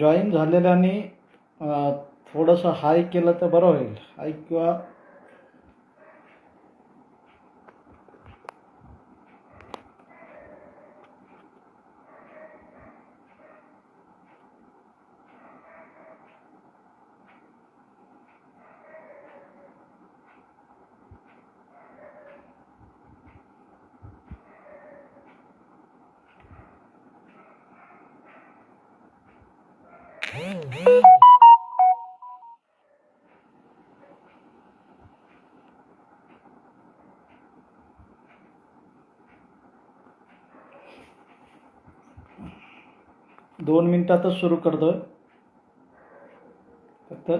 Join झालेल्याने थोडंसं हाय केलं तर बरं होईल. हाय किंवा दोन मिनिटातच सुरू करतो फक्त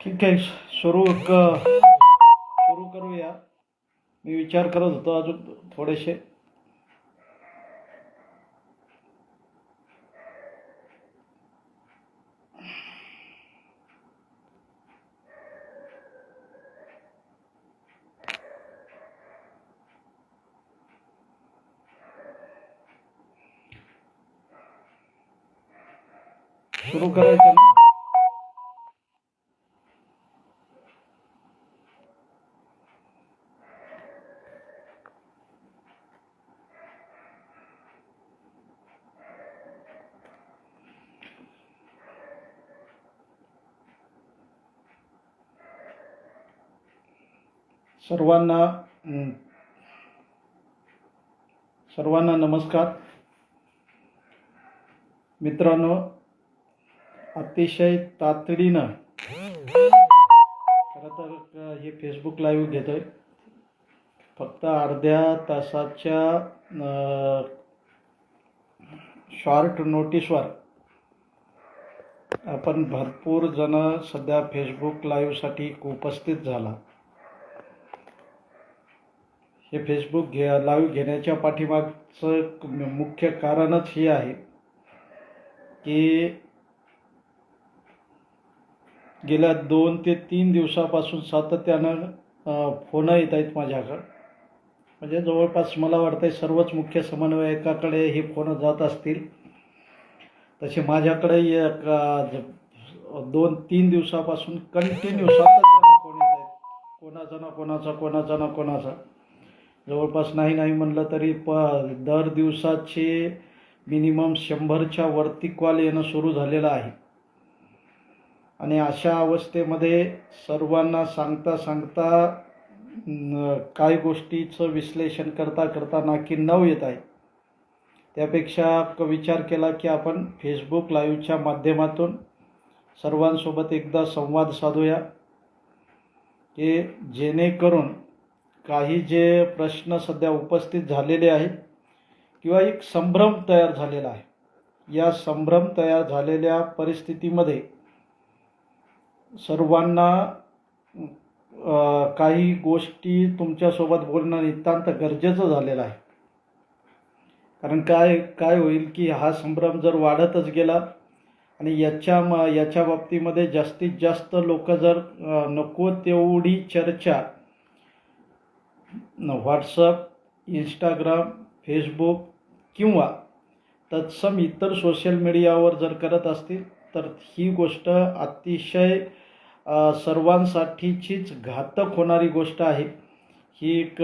ठीक आहे सुरू सुरू करूया. मी विचार करत होतो अजून थोडेसे. सुरू करायचं ना सर्वांना सर्वांना नमस्कार. मित्रांनो अतिशय तातडीनं खरं तर हे फेसबुक लाईव्ह आहे फक्त अर्ध्या तासाच्या शॉर्ट नोटीसवर आपण भरपूर जण सध्या फेसबुक लाईव्हसाठी उपस्थित झाला. हे फेसबुक घे लाईव्ह घेण्याच्या पाठीमागचं मुख्य कारणच हे आहे की गेल्या दोन ते तीन दिवसापासून सातत्यानं फोनं येत आहेत माझ्याकडं. म्हणजे जवळपास मला वाटतं आहे सर्वच मुख्य समन्वयकाकडे हे फोन जात असतील. तसे माझ्याकडे दोन तीन दिवसापासून कंटिन्यू सातत्यानं फोन येत आहेत. कोणाचा ना कोणाचा कोणाचा ना कोणाचा. जवळपास नाही नाही म्हणलं तरी प दर दिवसाचे मिनिमम शंभरच्या वरती कॉल येणं सुरू झालेलं आहे. आणि अशा अवस्थेमध्ये सर्वांना सांगता सांगता काय गोष्टीचं विश्लेषण करता करता नाकी नऊ येत आहे. त्यापेक्षा विचार केला की आपण फेसबुक लाईव्हच्या माध्यमातून सर्वांसोबत एकदा संवाद साधूया की जेणेकरून काही जे प्रश्न सध्या उपस्थित झालेले आहेत किंवा एक संभ्रम तयार झालेला आहे. या संभ्रम तयार झालेल्या परिस्थितीमध्ये सर्वांना काही गोष्टी तुमच्यासोबत बोलणं नितांत गरजेचं झालेलं आहे. कारण काय काय होईल की हा संभ्रम जर वाढतच गेला आणि याच्या म याच्या बाबतीमध्ये जास्तीत जास्त लोक जर नको तेवढी चर्चा व्हॉट्सअप इंस्टाग्राम फेसबुक किंवा तत्सम इतर सोशल मीडियावर जर करत असतील तर ही गोष्ट अतिशय सर्वांसाठीचीच घातक होणारी गोष्ट आहे. ही एक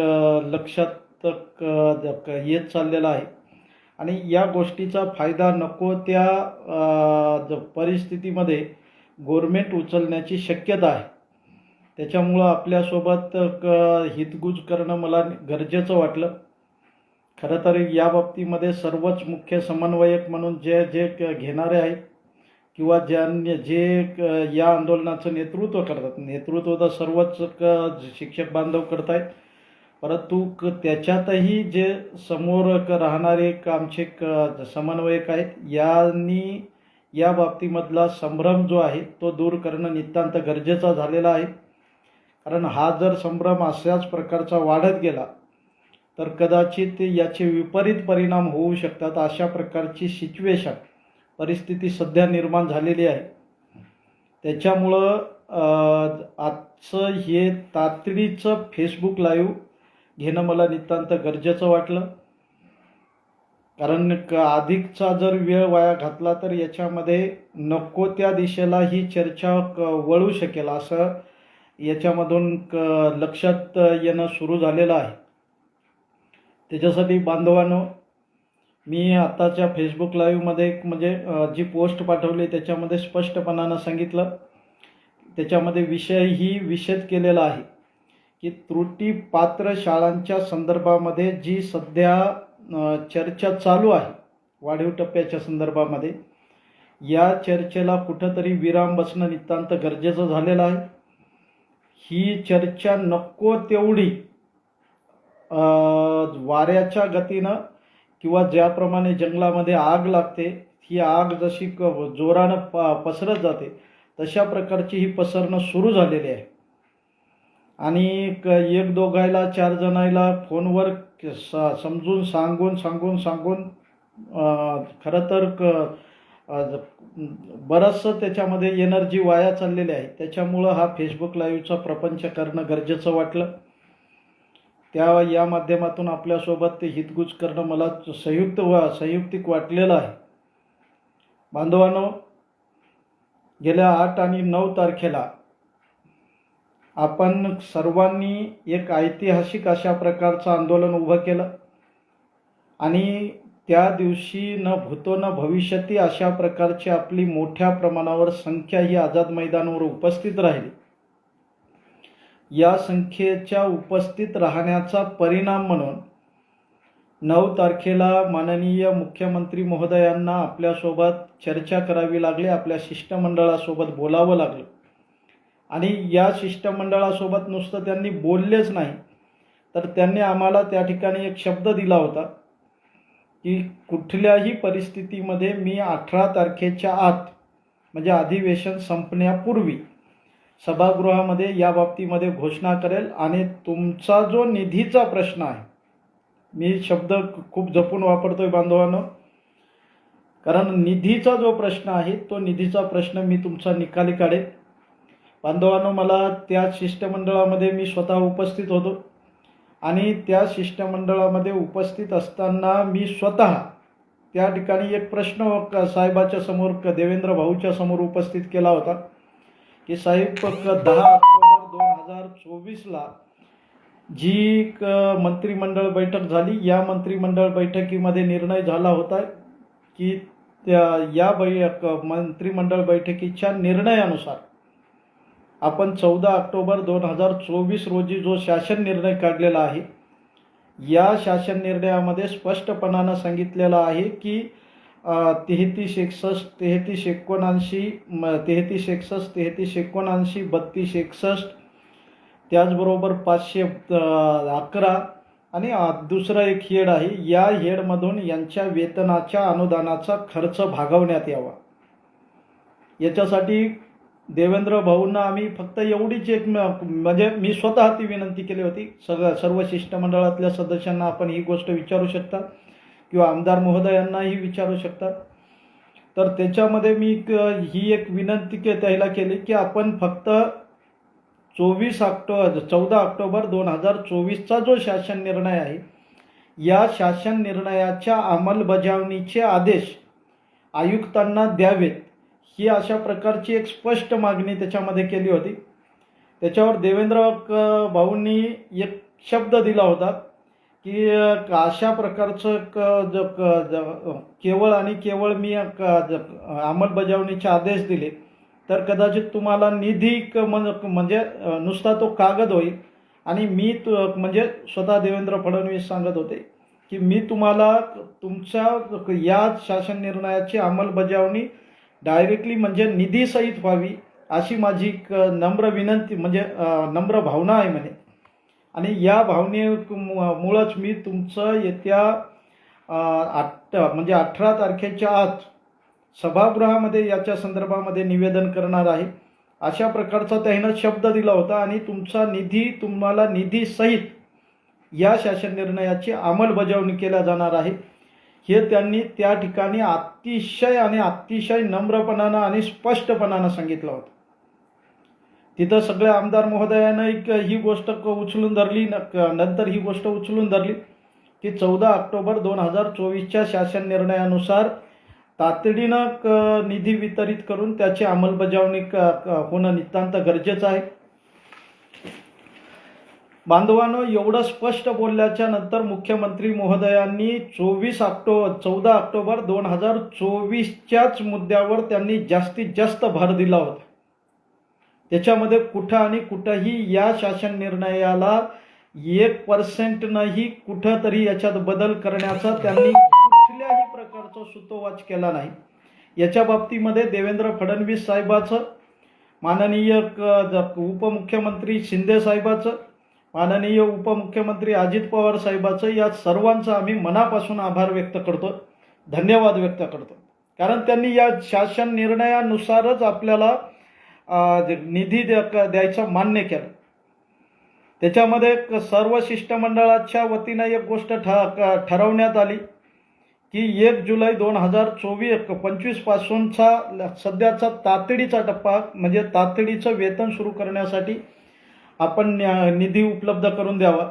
लक्षात क- येत चाललेलं आहे. आणि या गोष्टीचा फायदा नको त्या परिस्थितीमध्ये गोरमेंट उचलण्याची शक्यता आहे. त्याच्यामुळं आपल्यासोबत क हितगुज करणं मला गरजेचं वाटलं. खरं तर या बाबतीमध्ये सर्वच मुख्य समन्वयक म्हणून जे जे क- घेणारे आहेत किंवा ज्यांनी जे क- या आंदोलनाचं नेतृत्व करतात. नेतृत्व तर सर्वच क शिक्षक बांधव करत आहेत परंतु क त्याच्यातही जे समोर क राहणारे क आमचे क समन्वयक आहेत यांनी या बाबतीमधला संभ्रम जो आहे तो दूर करणं नितांत गरजेचा झालेला आहे. कारण हा जर संभ्रम अशाच प्रकारचा वाढत गेला तर कदाचित याचे विपरीत परिणाम होऊ शकतात अशा प्रकारची सिच्युएशन परिस्थिती सध्या निर्माण झालेली आहे. त्याच्यामुळं आजचं हे तातडीचं फेसबुक लाईव्ह घेणं मला नितांत गरजेचं वाटलं. कारण क अधिकचा जर वेळ वाया घातला तर याच्यामध्ये नको त्या दिशेला ही चर्चा क वळू शकेल असं याच्यामधून क लक्षात येणं सुरू झालेलं आहे. त्याच्यासाठी बांधवांनो मी आत्ताच्या फेसबुक लाईव्हमध्ये एक म्हणजे जी पोस्ट पाठवली त्याच्यामध्ये स्पष्टपणानं सांगितलं. त्याच्यामध्ये विषय ही विषेद केलेला आहे की त्रुटीपात्र शाळांच्या संदर्भामध्ये जी सध्या चर्चा चालू आहे वाढीव टप्प्याच्या संदर्भामध्ये या चर्चेला कुठंतरी विराम बसणं नितांत गरजेचं झालेलं आहे. ही चर्चा नको तेवढी. वाऱ्याच्या गतीनं किंवा ज्याप्रमाणे जंगलामध्ये आग लागते ही आग जशी क जोरानं प पसरत जाते तशा प्रकारची ही पसरणं सुरू झालेली आहे. आणि क एक दोघायला चार जणायला फोनवर स- समजून सांगून सांगून सांगून खरं तर क बरंचसं त्याच्यामध्ये एनर्जी वाया चाललेली आहे. त्याच्यामुळं हा फेसबुक लाईव्हचा प्रपंच करणं गरजेचं वाटलं. त्या या माध्यमातून आपल्यासोबत ते हितगुज करणं मला संयुक्त वा संयुक्तिक वाटलेलं आहे. बांधवांनो गेल्या आठ आणि नऊ तारखेला आपण सर्वांनी एक ऐतिहासिक अशा प्रकारचं आंदोलन उभं केलं. आणि त्या दिवशी न भूतो न भविष्यती अशा प्रकारची आपली मोठ्या प्रमाणावर संख्या ही आझाद मैदानावर उपस्थित राहिली. या संख्येच्या उपस्थित राहण्याचा परिणाम म्हणून नऊ तारखेला माननीय मुख्यमंत्री महोदयांना आपल्यासोबत चर्चा करावी लागली आपल्या शिष्टमंडळासोबत बोलावं लागलं. आणि या शिष्टमंडळासोबत नुसतं त्यांनी बोललेच नाही तर त्यांनी आम्हाला त्या ठिकाणी एक शब्द दिला होता. की कुठल्याही परिस्थितीमध्ये मी अठरा तारखेच्या आत म्हणजे अधिवेशन संपण्यापूर्वी सभागृहामध्ये या बाबतीमध्ये घोषणा करेल आणि तुमचा जो निधीचा प्रश्न आहे मी शब्द खूप जपून वापरतो आहे बांधवांनो कारण निधीचा जो प्रश्न आहे तो निधीचा प्रश्न मी तुमचा निकाली काढेल बांधवांनो मला त्या शिष्टमंडळामध्ये मी स्वतः उपस्थित होतो. आणि त्या शिष्टमंडळामध्ये उपस्थित असताना मी स्वतः त्या ठिकाणी एक प्रश्न क- साहेबाच्या समोर क- देवेंद्र भाऊच्या समोर उपस्थित केला होता की साहेब क- दहा ऑक्टोबर दोन हजार चोवीसला जी क मंत्रिमंडळ बैठक झाली या मंत्रिमंडळ बैठकीमध्ये निर्णय झाला होता की त्या या बै क- मंत्रिमंडळ बैठकीच्या निर्णयानुसार आपण चौदा ऑक्टोबर दोन हजार चोवीस रोजी जो शासन निर्णय काढलेला आहे या शासन निर्णयामध्ये स्पष्टपणानं सांगितलेलं आहे की तेहतीस एकसष्ट तेहतीस एकोणऐंशी म तेहतीस एकसष्ट तेहतीस एकोणऐंशी बत्तीस एकसष्ट त्याचबरोबर पाचशे अकरा आणि दुसरं एक हेड आहे या हेडमधून यांच्या वेतनाच्या अनुदानाचा खर्च भागवण्यात यावा. याच्यासाठी देवेंद्र भाऊंना आम्ही फक्त एवढीच एक म्हणजे मी स्वतः ती विनंती केली होती. सगळं सर्व शिष्टमंडळातल्या सदस्यांना आपण ही गोष्ट विचारू शकता किंवा आमदार महोदयांनाही विचारू शकता. तर त्याच्यामध्ये मी ही एक विनंती के त्याला केली की आपण फक्त चोवीस ऑक्टोबर चौदा ऑक्टोबर दोन हजार चोवीसचा जो शासन निर्णय आहे या शासन निर्णयाच्या अंमलबजावणीचे आदेश आयुक्तांना द्यावेत. ही अशा प्रकारची एक स्पष्ट मागणी त्याच्यामध्ये केली होती. त्याच्यावर देवेंद्र क- भाऊंनी एक शब्द दिला होता की अशा प्रकारचं क ज केवळ आणि केवळ मी क अंमलबजावणीचे आदेश दिले तर कदाचित तुम्हाला निधी क- म्हणजे नुसता तो कागद होईल आणि मी तु म्हणजे स्वतः देवेंद्र फडणवीस सांगत होते की मी तुम्हाला तुमच्या या शासन निर्णयाची अंमलबजावणी डायरेक्टली म्हणजे निधीसहित व्हावी अशी माझी एक नम्र विनंती म्हणजे नम्र भावना आहे म्हणे. आणि या भावने मुळंच मी तुमचं येत्या आठ म्हणजे अठरा तारखेच्या आत सभागृहामध्ये याच्या संदर्भामध्ये निवेदन करणार आहे. अशा प्रकारचा त्यानं शब्द दिला होता आणि तुमचा निधी तुम्हाला निधीसहित या शासन निर्णयाची अंमलबजावणी केल्या जाणार आहे. हे त्यांनी त्या ठिकाणी अतिशय आणि अतिशय नम्रपणानं आणि स्पष्टपणानं सांगितलं होतं. तिथं सगळ्या आमदार महोदयानं एक ही गोष्ट उचलून धरली न- क- नंतर ही गोष्ट उचलून धरली की चौदा ऑक्टोबर दोन हजार चोवीसच्या शासन निर्णयानुसार तातडीनं क- निधी वितरित करून त्याची अंमलबजावणी क- होणं नितांत गरजेचं आहे. बांधवांनो एवढं स्पष्ट बोलल्याच्या नंतर मुख्यमंत्री महोदयांनी चोवीस ऑक्टोबर चौदा ऑक्टोबर दोन हजार चोवीसच्याच मुद्द्यावर त्यांनी जास्तीत जास्त भर दिला होता. त्याच्यामध्ये कुठं आणि कुठंही या शासन निर्णयाला एक पर्सेंटनंही कुठं तरी याच्यात बदल करण्याचा त्यांनी कुठल्याही प्रकारचा सुतोवाच केला नाही. याच्या बाबतीमध्ये देवेंद्र फडणवीस साहेबाचं माननीय उपमुख्यमंत्री शिंदे साहेबाचं माननीय उपमुख्यमंत्री अजित पवार साहेबाचं या सर्वांचा आम्ही मनापासून आभार व्यक्त करतो धन्यवाद व्यक्त करतो. कारण त्यांनी या शासन निर्णयानुसारच आपल्याला निधी द्या- द्यायचं मान्य केलं. त्याच्यामध्ये सर्व शिष्टमंडळाच्या वतीनं एक गोष्ट ठ क- ठरवण्यात आली की एक जुलै दोन हजार चोवीस पंचवीसपासूनचा ल- सध्याचा तातडीचा टप्पा म्हणजे तातडीचं वेतन सुरू करण्यासाठी आपण न्या- निधी उपलब्ध करून द्यावा.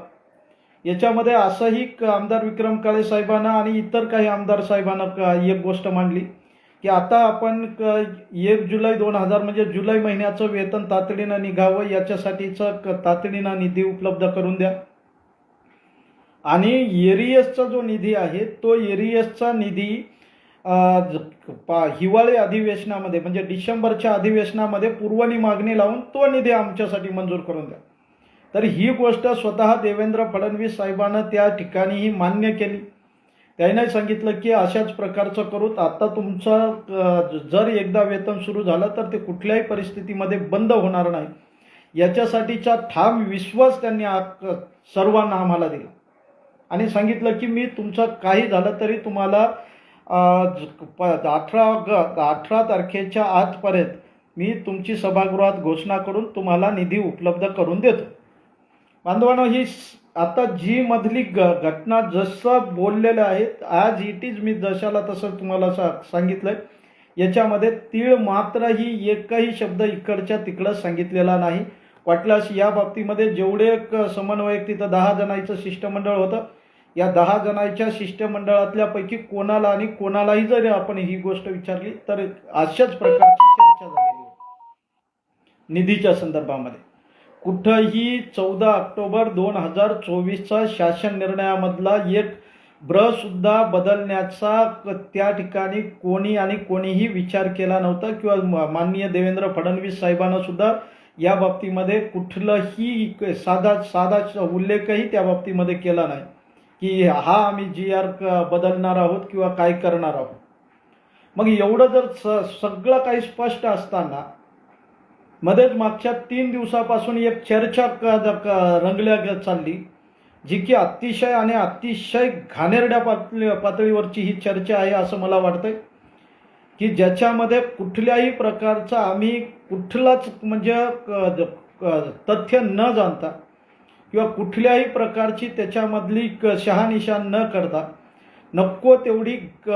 याच्यामध्ये असंही क- आमदार विक्रम काळे साहेबांना आणि इतर काही आमदार साहेबांना एक गोष्ट मांडली की आता आपण क- एक जुलै दोन हजार म्हणजे जुलै महिन्याचं वेतन तातडीनं निघावं याच्यासाठीचं क- तातडीनं निधी उपलब्ध करून द्या. आणि एरियसचा जो निधी आहे तो एरियसचा निधी पा- हिवाळी अधिवेशनामध्ये म्हणजे डिसेंबरच्या अधिवेशनामध्ये पूर्वनी मागणी लावून तो निधी आमच्यासाठी मंजूर करून द्या. तर ही गोष्ट स्वतः देवेंद्र फडणवीस साहेबानं त्या ठिकाणीही मान्य केली. त्याने सांगितलं की अशाच प्रकारचं करू आता तुमचं जर एकदा वेतन सुरू झालं तर ते कुठल्याही परिस्थितीमध्ये बंद होणार नाही. याच्यासाठीचा ठाम विश्वास त्यांनी सर्वांना आम्हाला दिला. आणि सांगितलं की मी तुमचं काही झालं तरी तुम्हाला प- अठरा ग- अठरा तारखेच्या आजपर्यंत मी तुमची सभागृहात घोषणा करून तुम्हाला निधी उपलब्ध करून देतो. बांधवांनो ही आता जी मधली ग घटना जसं बोललेलं आहे आज इट इज मी जशाला तसं तुम्हाला सा सांगितलं याच्यामध्ये तीळ मात्र ही एकही शब्द इकडच्या तिकडं सांगितलेला नाही. वाटल्यास या बाबतीमध्ये जेवढे समन्वयक तिथं दहा जणांचं शिष्टमंडळ होतं या दहा जणांच्या शिष्टमंडळातल्या पैकी कोणाला आणि कोणालाही जरी आपण ही गोष्ट विचारली तर अशाच प्रकारची चर्चा झालेली होती. निधीच्या संदर्भामध्ये. कुठंही चौदा ऑक्टोबर दोन हजार चोवीसचा शासन निर्णयामधला एक ब्र सुद्धा बदलण्याचा त्या ठिकाणी कोणी आणि कोणीही विचार केला नव्हता किंवा माननीय देवेंद्र फडणवीस साहेबांना सुद्धा या बाबतीमध्ये कुठलंही साधा साधा उल्लेखही त्या बाबतीमध्ये केला नाही. की हा आम्ही जी आर बदलणार आहोत किंवा काय करणार आहोत? मग एवढं जर स सगळं काही स्पष्ट असताना मध्येच मागच्या तीन दिवसापासून एक चर्चा क- रंगल्या ग- चालली जी की अतिशय आणि अतिशय घाणेरड्या पातळी पातळीवरची ही चर्चा आहे असं मला वाटतंय. की ज्याच्यामध्ये कुठल्याही प्रकारचा आम्ही कुठलाच म्हणजे क- तथ्य न जाणता किंवा कुठल्याही प्रकारची त्याच्यामधली क- शहानिशा न करता नको तेवढी क-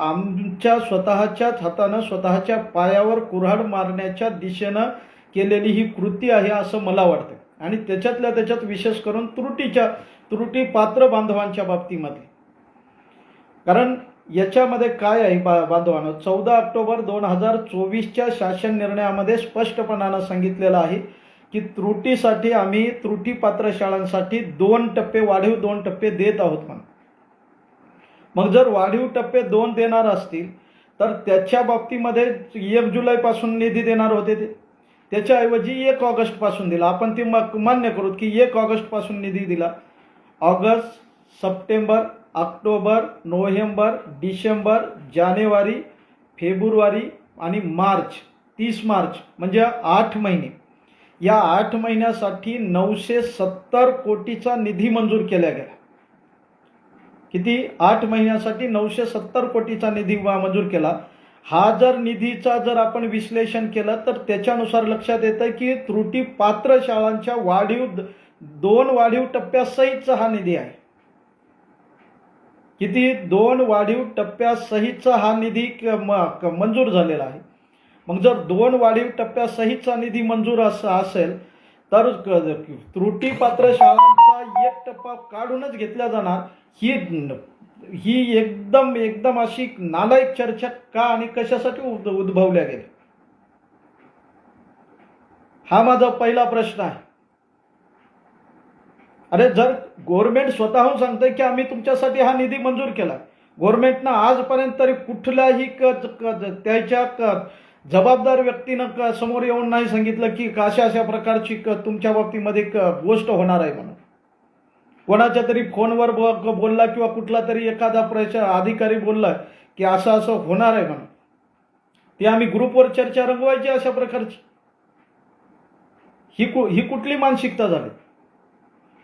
आमच्या स्वतःच्याच हातानं स्वतःच्या पायावर कुऱ्हाड मारण्याच्या दिशेनं केलेली ही कृती आहे असं मला वाटतं आणि त्याच्यातल्या त्याच्यात विशेष करून त्रुटीच्या त्रुटी पात्र बांधवांच्या बाबतीमध्ये. कारण याच्यामध्ये काय आहे बा बांधवानं? चौदा ऑक्टोबर दोन हजार चोवीसच्या शासन निर्णयामध्ये स्पष्टपणानं सांगितलेलं आहे की त्रुटीसाठी आम्ही त्रुटीपात्र शाळांसाठी दोन टप्पे वाढीव दोन टप्पे देत आहोत म्हणून. मग जर वाढीव टप्पे दोन देणार असतील तर त्याच्या बाबतीमध्ये एक जुलैपासून निधी देणार होते ते. त्याच्याऐवजी एक ऑगस्टपासून दिला. आपण ते म- मान्य करू की एक ऑगस्टपासून निधी दिला. August September October November December जानेवारी फेब्रुवारी आणि मार्च तीस मार्च म्हणजे आठ महिने. या आठ महिन्यासाठी नऊशे सत्तर कोटीचा निधी मंजूर केला गेला. किती? आठ महिन्यासाठी नऊशे सत्तर कोटीचा निधी मंजूर केला. हा जर निधीचा जर आपण विश्लेषण केलं तर त्याच्यानुसार लक्षात येतं की त्रुटी पात्र शाळांच्या वाढीव दोन वाढीव टप्प्यासहितचा हा निधी आहे. किती? दोन वाढीव टप्प्यासहितचा हा निधी मंजूर झालेला आहे. मग जर दोन वाढीव टप्प्यासहितचा निधी मंजूर असा असेल तर त्रुटीपात्र शाळांचा एक टप्पा काढूनच घेतला जाणार. ही ही एकदम एकदम अशी नालायक चर्चा का आणि कशासाठी उद्भवल्या गेल्या? हा माझा पहिला प्रश्न आहे. अरे जर गव्हर्नमेंट स्वतःहून सांगतंय की आम्ही तुमच्यासाठी हा निधी मंजूर केला गव्हर्नमेंटनं आजपर्यंत तरी कुठल्याही क त्याच्या जबाबदार व्यक्तीनं क समोर येऊन नाही सांगितलं की अशा अशा प्रकारची क तुमच्या बाबतीमध्ये क गोष्ट होणार आहे म्हणून. कोणाच्या तरी फोनवर बोलला किंवा कुठला तरी एखादा प्रश अधिकारी बोलला की असं असं होणार आहे म्हणून. ती आम्ही ग्रुपवर चर्चा रंगवायची अशा प्रकारची. ही कु ही कुठली मानसिकता झाली?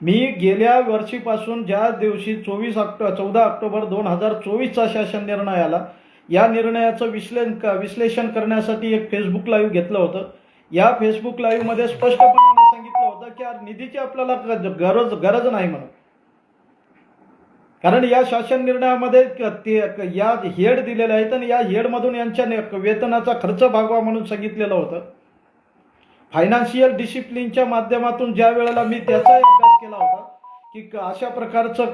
मी गेल्या वर्षीपासून ज्या दिवशी चोवीस ऑक्टो चौदा ऑक्टोबर दोन हजार चोवीसचा शासन निर्णय आला या निर्णयाचं विश्लेषण विश्लेषण करण्यासाठी एक फेसबुक लाईव्ह घेतलं होतं. या फेसबुक लाईव्हमध्ये स्पष्टपणाने सांगितलं होतं की निधीची आपल्याला गरज गरज नाही म्हणून. कारण या शासन निर्णयामध्ये ते या हेड दिलेले आहेत आणि या हेडमधून यांच्या वेतनाचा खर्च भागवा म्हणून सांगितलेलं होतं. फायनान्शियल डिसिप्लिनच्या माध्यमातून ज्या वेळेला मी त्याचाही अभ्यास केला होता की अशा प्रकारचं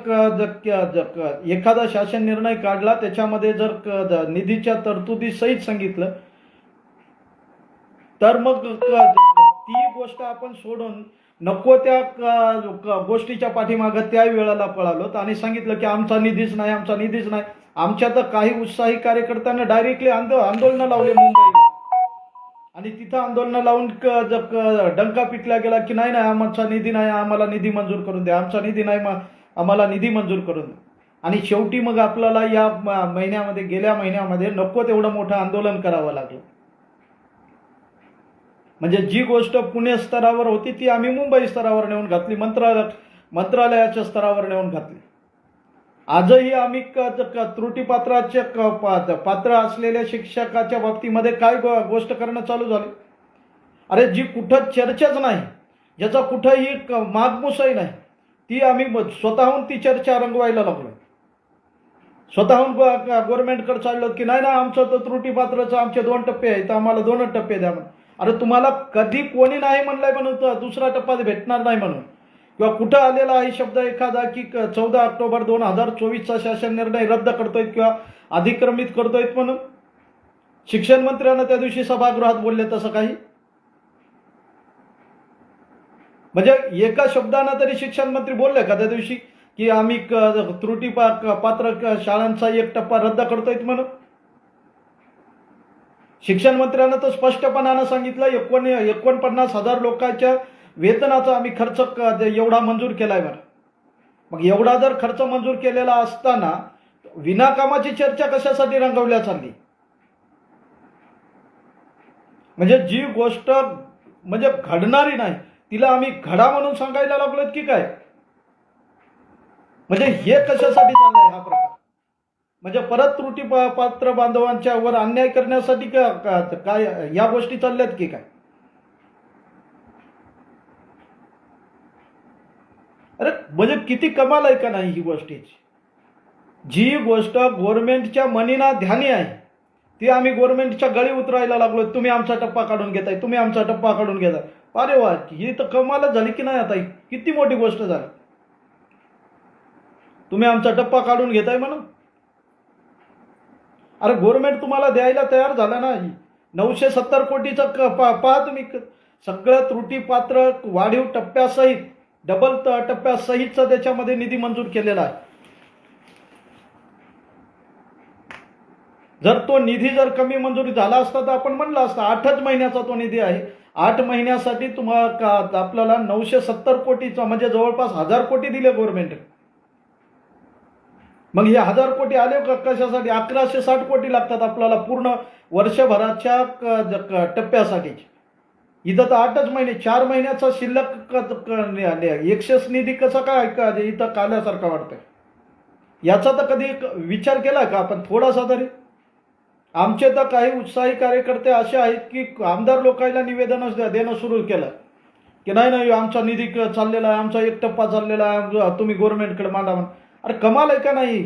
एखादा शासन निर्णय काढला त्याच्यामध्ये जर निधीच्या तरतुदी सहित सांगितलं तर मग ती गोष्ट आपण सोडून नको त्या गोष्टीच्या पाठीमागं त्या वेळेला पळालो आणि सांगितलं की आमचा निधीच नाही आमचा निधीच नाही. आमच्या तर काही उत्साही कार्यकर्त्यांना डायरेक्टली आंदोलनं लावले मुंबईला. आणि तिथं आंदोलनं लावून क- डंका पिटला गेला की नाही नाही आमचा निधी नाही आम्हाला निधी मंजूर करून द्या. आमचा निधी नाही मग आम्हाला निधी मंजूर करून द्या. आणि शेवटी मग आपल्याला या महिन्यामध्ये गेल्या महिन्यामध्ये नको तेवढं मोठं आंदोलन करावं लागलं. म्हणजे जी गोष्ट पुणे स्तरावर होती ती आम्ही मुंबई स्तरावर नेऊन घातली मंत्रालय मंत्रालयाच्या स्तरावर नेऊन घातली. आजही आम्ही क- त्रुटीपात्राचे क- पा- पात्र असलेल्या शिक्षकाच्या बाबतीमध्ये काय गो- गोष्ट करणं चालू झाली? अरे जी कुठं चर्चाच नाही ज्याचा कुठंही क- मागमुसही नाही ती आम्ही स्वतःहून ती चर्चा रंगवायला लागलो स्वतःहून गव्हर्नमेंटकडे चाललो की नाही ना आमचं तर त्रुटीपात्राचं आमचे दोन टप्पे आहेत आम्हाला दोनच टप्पे द्या म्हणून. अरे तुम्हाला कधी कोणी नाही म्हणलंय म्हणून तर दुसरा टप्पा भेटणार नाही म्हणून. किंवा कुठं आलेला आहे शब्द एखादा की चौदा ऑक्टोबर दोन हजार चोवीसचा शासन निर्णय रद्द करतोय किंवा अधिक्रमित करतोय म्हणून? शिक्षण मंत्र्यांना त्या दिवशी सभागृहात बोलले तसं काही? म्हणजे एका शब्दानं तरी शिक्षण मंत्री बोलले का त्या दिवशी की आम्ही क- त्रुटी पा पात्र शाळांचा एक टप्पा रद्द करतोय म्हणून? शिक्षण मंत्र्यानं तर स्पष्टपणानं सांगितलं एकोण एकोणपन्नास हजार लोकांच्या वेतनाचा आम्ही खर्च एवढा मंजूर केलाय बरं. मग एवढा जर खर्च मंजूर केलेला असताना विनाकामाची चर्चा कशासाठी रंगवल्या चालली? म्हणजे जी गोष्ट म्हणजे घडणारी नाही तिला आम्ही घडा म्हणून सांगायला लागलोत की काय? म्हणजे हे कशासाठी चाललंय हा प्रकार? म्हणजे परत त्रुटी पात्र बांधवांच्या वर अन्याय करण्यासाठी काय या गोष्टी चालल्यात की काय अरे म्हणजे किती कमाल आहे का नाही ही गोष्टीची जी गोष्ट गव्हर्नमेंटच्या मनीना ध्यानी आहे ती आम्ही गव्हर्नमेंटच्या गळी उतरायला लागलो तुम्ही आमचा टप्पा काढून घेताय तुम्ही आमचा टप्पा काढून घेताय. अरे वा ही तर कमालच झाली की नाही आता? ही? किती मोठी गोष्ट झाली? तुम्ही आमचा टप्पा काढून घेताय म्हणून? अरे गव्हर्नमेंट तुम्हाला द्यायला तयार झाला ना नऊशे सत्तर कोटीचं क पा पहा तुम्ही क- सगळं त्रुटीपात्र वाढीव टप्प्यासहित डबल टप्प्यासहितचा त्याच्यामध्ये निधी मंजूर केलेला आहे. जर तो निधी जर कमी मंजुरी झाला असता तर आपण म्हणलं असतं आठच महिन्याचा तो निधी आहे. आठ महिन्यासाठी तुम्हाला का आपल्याला नऊशे सत्तर कोटीचा म्हणजे जवळपास हजार कोटी दिले गव्हर्नमेंट मग हे हजार कोटी आले का कशासाठी? अकराशे साठ कोटी लागतात आपल्याला पूर्ण वर्षभराच्या टप्प्यासाठी. इथं तर आठच महिने चार महिन्याचा शिल्लक क- एक्सेस निधी कसा काय का इथं काल्यासारखा वाटतंय याचा तर कधी विचार केला का आपण थोडासा तरी? आमचे तर काही उत्साही कार्यकर्ते असे आहेत की आमदार लोकांना निवेदन देणं सुरू केलं. की नाही नाही आमचा निधी क- चाललेला आहे आमचा एक टप्पा चाललेला आहे तुम्ही गव्हर्नमेंटकडे मांडा म्हणून. अरे कमाल आहे का नाही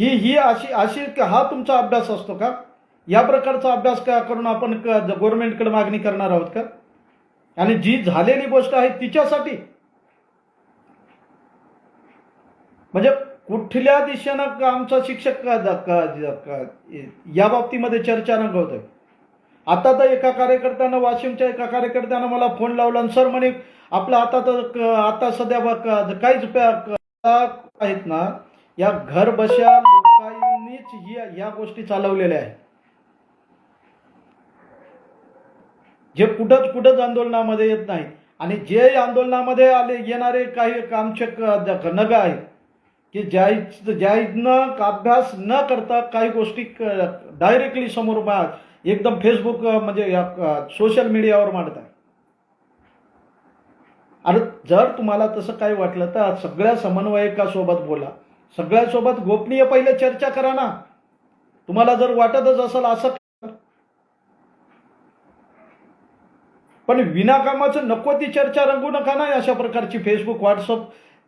ही ही अशी अशी हा तुमचा अभ्यास असतो का? या प्रकारचा अभ्यास करून आपण गव्हर्नमेंटकडे मागणी करणार आहोत का? आणि जी झालेली गोष्ट आहे तिच्यासाठी. म्हणजे कुठल्या दिशेनं आमचा शिक्षक या बाबतीमध्ये चर्चा रंगवतोय आता तर एका कार्यकर्त्यानं वाशिमच्या एका कार्यकर्त्यानं मला फोन लावला आणि सर म्हणे आपलं आता तर आता सध्या काहीच क- आहेत ना या घर बशा लोकांनीच या गोष्टी चालवलेल्या आहेत. जे कुठंच कुठंच आंदोलनामध्ये येत नाही आणि जे आंदोलनामध्ये आले येणारे काही कामचक नग आहेत की ज्या ज्यानं अभ्यास न करता काही गोष्टी डायरेक्टली समोर एकदम फेसबुक म्हणजे सोशल मीडियावर मांडत आहे अरे जर तुम्हाला तसं काही वाटलं तर सगळ्या समन्वयकासोबत बोला. सगळ्यासोबत गोपनीय पहिले चर्चा करा ना. तुम्हाला जर वाटतच असेल असं पण विनाकामाचं नको ती चर्चा रंगू नका ना अशा प्रकारची फेसबुक व्हॉट्सअप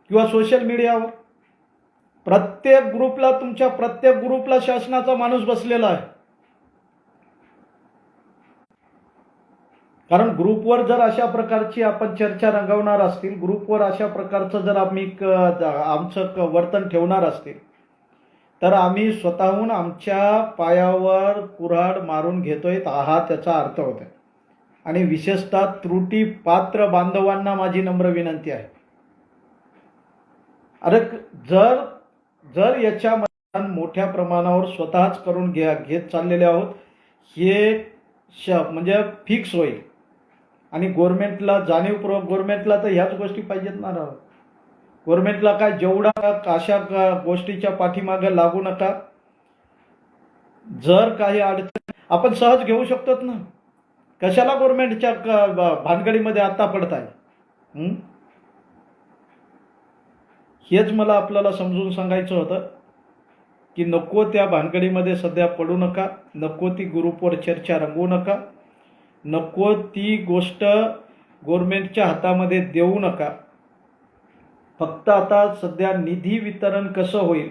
किंवा सोशल मीडियावर प्रत्येक ग्रुपला तुमच्या प्रत्येक ग्रुपला शासनाचा माणूस बसलेला आहे. कारण ग्रुपवर जर अशा प्रकारची आपण चर्चा रंगवणार असतील ग्रुपवर अशा प्रकारचं जर आम्ही आमचं क- वर्तन ठेवणार असतील तर आम्ही स्वतःहून आमच्या पायावर कुऱ्हाड मारून घेतोय हा त्याचा अर्थ होता आणि विशेषतः त्रुटी पात्र बांधवांना माझी नम्र विनंती आहे. अरे जर जर याच्या मतदान मोठ्या प्रमाणावर स्वतःच करून घ्या घेत चाललेले आहोत हे श म्हणजे फिक्स होईल. आणि गव्हर्नमेंटला जाणीवपूर्वक गोरमेंटला तर ह्याच गोष्टी पाहिजेत ना राव. गव्हर्नमेंटला काय जेवढा अशा का गोष्टीच्या पाठीमागे लागू नका. जर काही अडचण आपण सहज घेऊ शकतो ना. कशाला गव्हर्नमेंटच्या भानगडीमध्ये आता पडताय? हेच मला आपल्याला समजून सांगायचं होतं की नको त्या भानगडीमध्ये सध्या पडू नका नको ती ग्रुपवर चर्चा रंगवू नका नको ती गोष्ट गव्हर्मेंटच्या हातामध्ये देऊ नका. फक्त आता सध्या निधी वितरण कसं होईल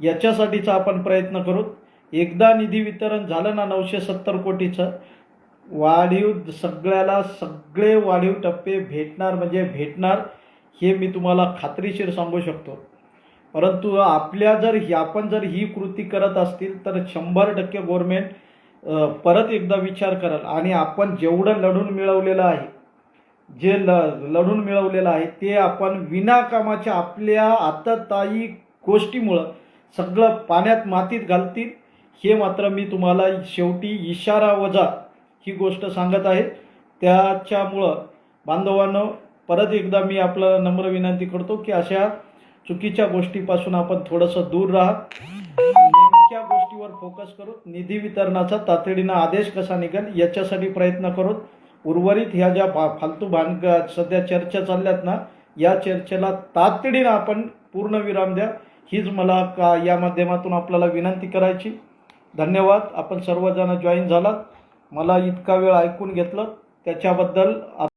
याच्यासाठीचा आपण प्रयत्न करू. एकदा निधी वितरण झालं ना नऊशे सत्तर कोटीचं वाढीव सगळ्याला सगळे वाढीव टप्पे भेटणार म्हणजे भेटणार हे मी तुम्हाला खात्रीशीर सांगू शकतो. परंतु आपल्या जर ही आपण जर ही कृती करत असतील तर शंभर टक्के गोरमेंट परत एकदा विचार कराल आणि आपण जेवढं लढून मिळवलेलं आहे जे ल लढून मिळवलेलं आहे ते आपण विनाकामाच्या आपल्या आतताई गोष्टीमुळं सगळं पाण्यात मातीत घालतील हे मात्र मी तुम्हाला शेवटी इशारा वजा ही गोष्ट सांगत आहे. त्याच्यामुळं बांधवांनो परत एकदा मी आपल्याला नम्र विनंती करतो की अशा चुकीच्या गोष्टीपासून आपण थोडंसं दूर राहा. नेमक्या गोष्टीवर फोकस करू निधी वितरणाचा तातडीनं आदेश कसा निघेल याच्यासाठी प्रयत्न करू उर्वरित ह्या ज्या भा फालतू भान सध्या चर्चा चालल्यात ना या चर्चेला तातडीनं आपण पूर्ण विराम द्या. हीच मला का या माध्यमातून आपल्याला विनंती करायची. धन्यवाद. आपण सर्वजण जॉईन झालात. मला इतका वेळ ऐकून घेतलं त्याच्याबद्दल